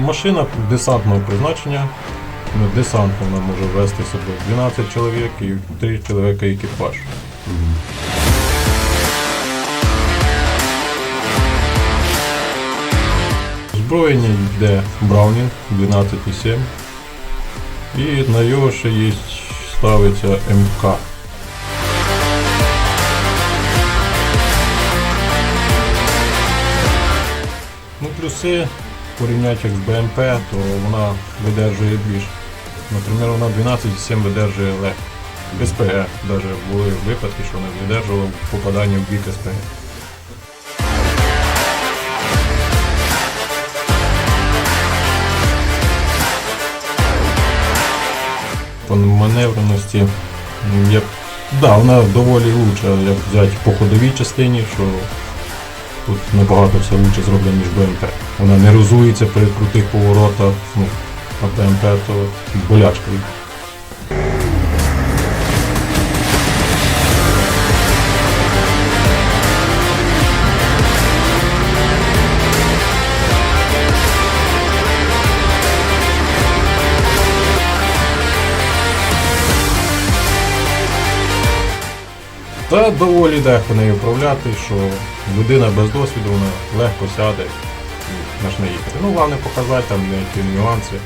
машина десантного призначення. Ну, десантно вона може вести собою 12 чоловік і 3 чоловіка екіпаж. Зброєння йде Браунінг 12,7 і на його ще є ставиться МК. Ну, плюси порівняти як з БМП, то вона видержує більш. Наприклад, вона 12,7 видержує легко. СПГ навіть були випадки, що вона видержувала попадання в бік СПГ. По маневреності, як, да, вона доволі лучша, як взяти по ходовій частині, що тут набагато все лучше зроблено, ніж БМП. Вона не розується при крутих поворотах, ну, а БМП то болячка. Та доволі легко нею управляти, що людина без досвіду вона легко сяде і почне їхати. Ну, головне показати там деякі нюанси.